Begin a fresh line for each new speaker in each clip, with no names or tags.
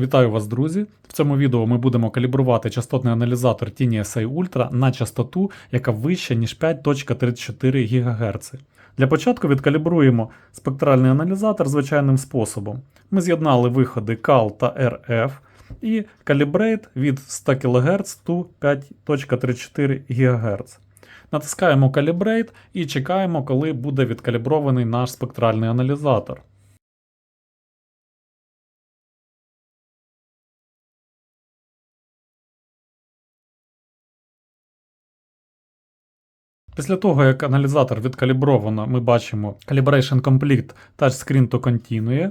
Вітаю вас, друзі! В цьому відео ми будемо калібрувати частотний аналізатор Tiny SA Ultra на частоту, яка вища, ніж 5.34 ГГц. Для початку відкалібруємо спектральний аналізатор звичайним способом. Ми з'єднали виходи CAL та RF і калібрейт від 100 кГц до 5.34 ГГц. Натискаємо калібрейт і чекаємо, коли буде відкалібрований наш спектральний аналізатор. Після того, як аналізатор відкалібровано, ми бачимо Calibration Complete Touchscreen to Continue.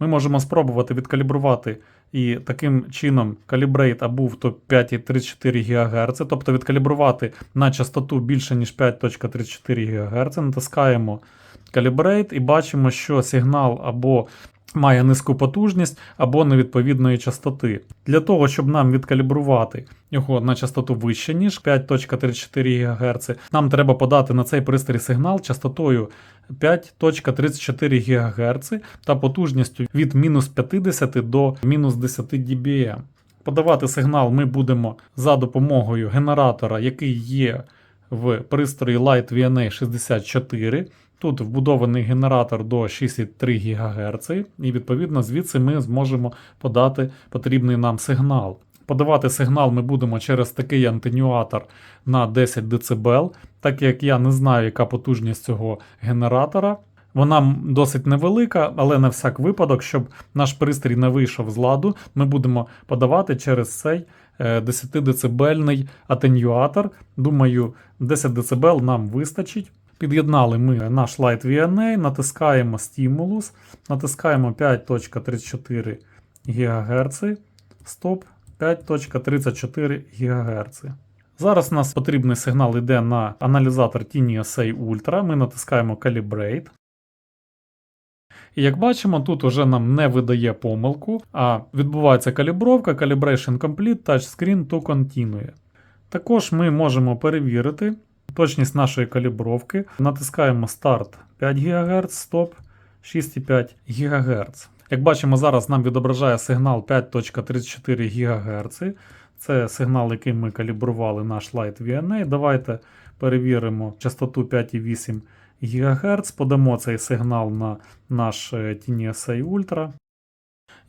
Ми можемо спробувати відкалібрувати і таким чином Calibrate абув то 5,34 ГГц, тобто відкалібрувати на частоту більше, ніж 5.34 ГГц. Натискаємо Calibrate і бачимо, що сигнал або має низьку потужність або невідповідної частоти. Для того, щоб нам відкалібрувати його на частоту вище, ніж 5.34 ГГц, нам треба подати на цей пристрій сигнал частотою 5.34 ГГц та потужністю від мінус 50 до мінус 10 dBm. Подавати сигнал ми будемо за допомогою генератора, який є в пристрої Light VNA 64. Тут вбудований генератор до 6,3 ГГц, і відповідно звідси ми зможемо подати потрібний нам сигнал. Подавати сигнал ми будемо через такий антенюатор на 10 дБ, так як я не знаю, яка потужність цього генератора. Вона досить невелика, але на всяк випадок, щоб наш пристрій не вийшов з ладу, ми будемо подавати через цей 10 дБ атенюатор. Думаю, 10 дБ нам вистачить. Під'єднали ми наш Light VNA, натискаємо Stimulus, натискаємо 5.34 ГГц, стоп 5.34 ГГц. Зараз у нас потрібний сигнал йде на аналізатор Tiny Ultra. Ми натискаємо Calibrate. І як бачимо, тут уже нам не видає помилку, а відбувається калібровка Calibration Complete Touchscreen to Continue. Також ми можемо перевірити точність нашої калібровки. Натискаємо Start 5 ГГц, Stop 6,5 ГГц. Як бачимо, зараз нам відображає сигнал 5.34 ГГц. Це сигнал, який ми калібрували наш Light VNA. Давайте перевіримо частоту 5,8 ГГц, подамо цей сигнал на наш Tiny SA Ultra.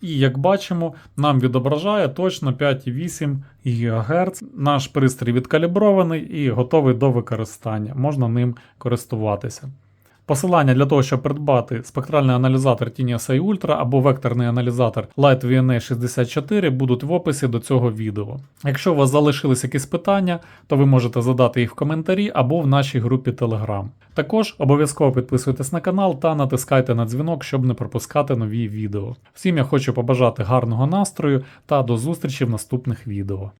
І як бачимо, нам відображає точно 5,8 ГГц. Наш пристрій відкалібрований і готовий до використання. Можна ним користуватися. Посилання для того, щоб придбати спектральний аналізатор Tiny SA Ultra або векторний аналізатор Light VNA 64 будуть в описі до цього відео. Якщо у вас залишились якісь питання, то ви можете задати їх в коментарі або в нашій групі Telegram. Також обов'язково підписуйтесь на канал та натискайте на дзвінок, щоб не пропускати нові відео. Всім я хочу побажати гарного настрою та до зустрічі в наступних відео.